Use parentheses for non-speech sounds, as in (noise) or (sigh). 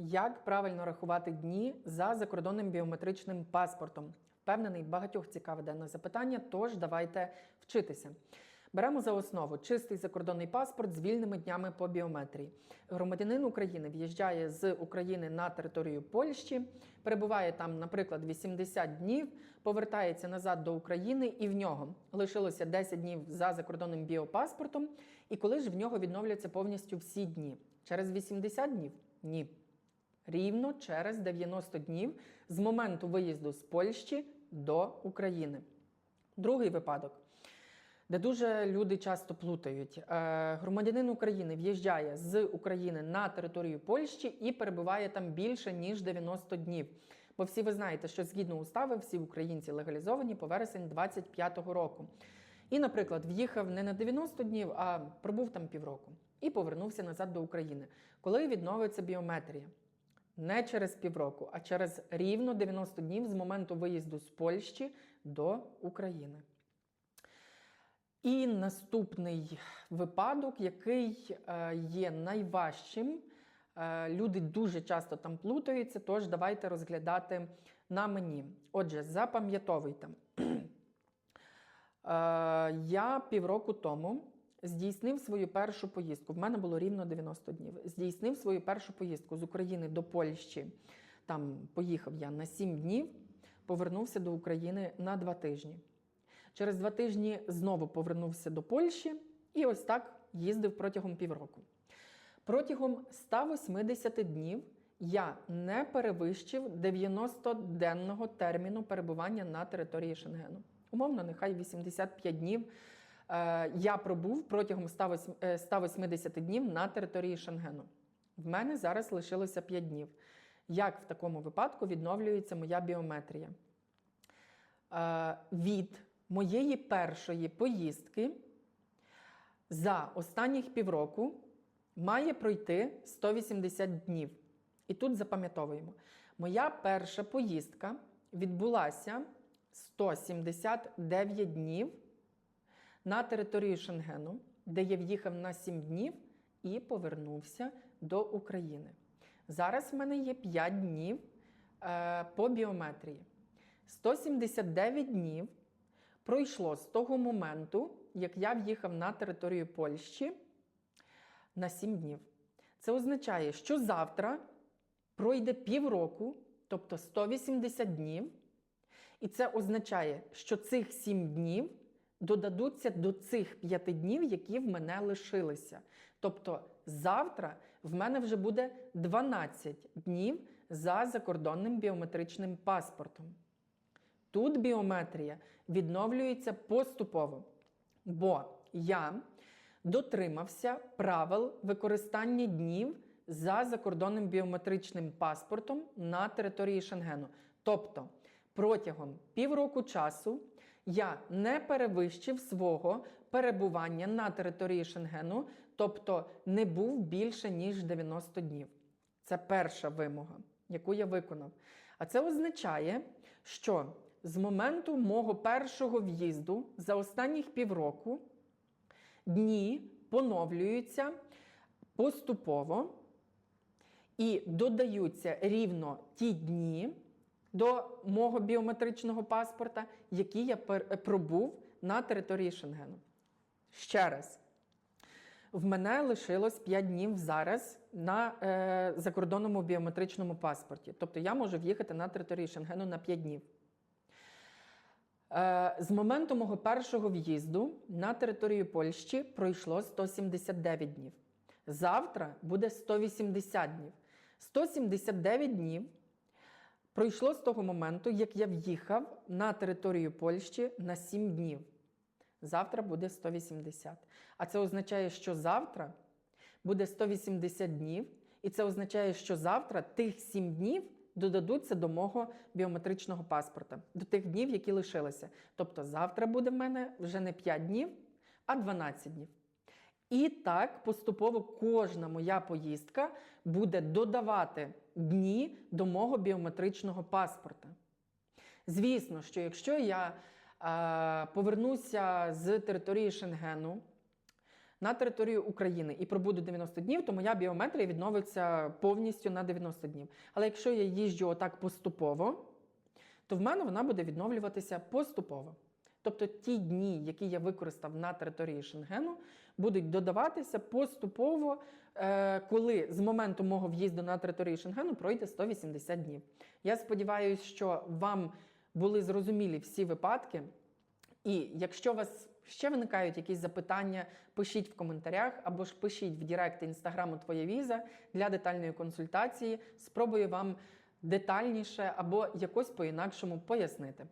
Як правильно рахувати дні за закордонним біометричним паспортом? Впевнений, багатьох цікаве дане запитання, тож давайте вчитися. Беремо за основу чистий закордонний паспорт з вільними днями по біометрії. Громадянин України в'їжджає з України на територію Польщі, перебуває там, наприклад, 80 днів, повертається назад до України, і в нього лишилося 10 днів за закордонним біопаспортом. І коли ж в нього відновляться повністю всі дні? Через 80 днів? Ні рівно через 90 днів з моменту виїзду з Польщі до України. Другий випадок, де дуже люди часто плутають. Е, Громадянин України в'їжджає з України на територію Польщі і перебуває там більше ніж 90 днів. Бо всі ви знаєте, що згідно устави всі українці легалізовані по вересень 25-го року. І, наприклад, в'їхав не на 90 днів, а пробув там півроку і повернувся назад до України. Коли відновиться біометрія? Не через півроку, а через рівно 90 днів з моменту виїзду з Польщі до України. І наступний випадок, який е, є найважчим, е, люди дуже часто там плутаються, тож давайте розглядати на мені. Отже, запам'ятовуйте. (clears throat) Е, Я півроку тому здійснив свою першу поїздку. В мене було рівно 90 днів. Здійснив свою першу поїздку з України до Польщі. Там поїхав я на 7 днів, повернувся до України на 2 тижні. Через два тижні знову повернувся до Польщі і ось так їздив протягом півроку. Протягом 180 днів я не перевищив 90-денного терміну перебування на території Шенгену. Умовно, нехай 85 днів я пробув протягом 108 е, 180 днів на території Шенгену. В мене зараз лишилося 5 днів. Як в такому випадку відновлюється моя біометрія? Е, Від моєї першої поїздки за останніх півроку має пройти 180 днів. І тут запам'ятовуємо, моя перша поїздка відбулася 179 днів на територію Шенгену, де я в'їхав на 7 днів і повернувся до України. Зараз в мене є 5 днів е, по біометрії. 179 днів пройшло з того моменту, як я в'їхав на територію Польщі на 7 днів. Це означає, що завтра пройде півроку, тобто 180 днів. І це означає, що цих 7 днів додадуться до цих 5 днів, які в мене лишилися. Тобто завтра в мене вже буде 12 днів за закордонним біометричним паспортом. Тут біометрія відновлюється поступово, бо я дотримався правил використання днів за закордонним біометричним паспортом на території Шенгену. Тобто протягом півроку часу я не перевищив свого перебування на території Шенгену, тобто не був більше ніж 90 днів. Це перша вимога, яку я виконав. А це означає, що з моменту мого першого в'їзду за останніх півроку дні поновлюються поступово і додаються рівно ті дні до мого біометричного паспорта, які я пробув на території Шенгену. Ще раз. В мене лишилось 5 днів зараз на е, закордонному біометричному паспорті. Тобто я можу в'їхати на територію Шенгену на 5 днів. Е, з моменту мого першого в'їзду на територію Польщі пройшло 179 днів. Завтра буде 180 днів. 179 днів пройшло з того моменту, як я в'їхав на територію Польщі на 7 днів. Завтра буде 180. А це означає, що завтра буде 180 днів, і це означає, що завтра тих 7 днів додадуться до мого біометричного паспорта, до тих днів, які лишилися. Тобто завтра буде в мене вже не 5 днів, а 12 днів. І так поступово кожна моя поїздка буде додавати дні до мого біометричного паспорта. Звісно, що якщо я е, повернуся з території Шенгену на територію України і пробуду 90 днів, то моя біометрія відновиться повністю на 90 днів. Але якщо я їжджу отак поступово, то в мене вона буде відновлюватися поступово. Тобто ті дні, які я використав на території Шенгену, будуть додаватися поступово, е, коли з моменту мого в'їзду на територію Шенгену пройде 180 днів. Я сподіваюся, що вам були зрозумілі всі випадки. І якщо у вас ще виникають якісь запитання, пишіть в коментарях або ж пишіть в Директ інстаграму Твоя віза для детальної консультації. Спробую вам детальніше або якось по-інакшому пояснити.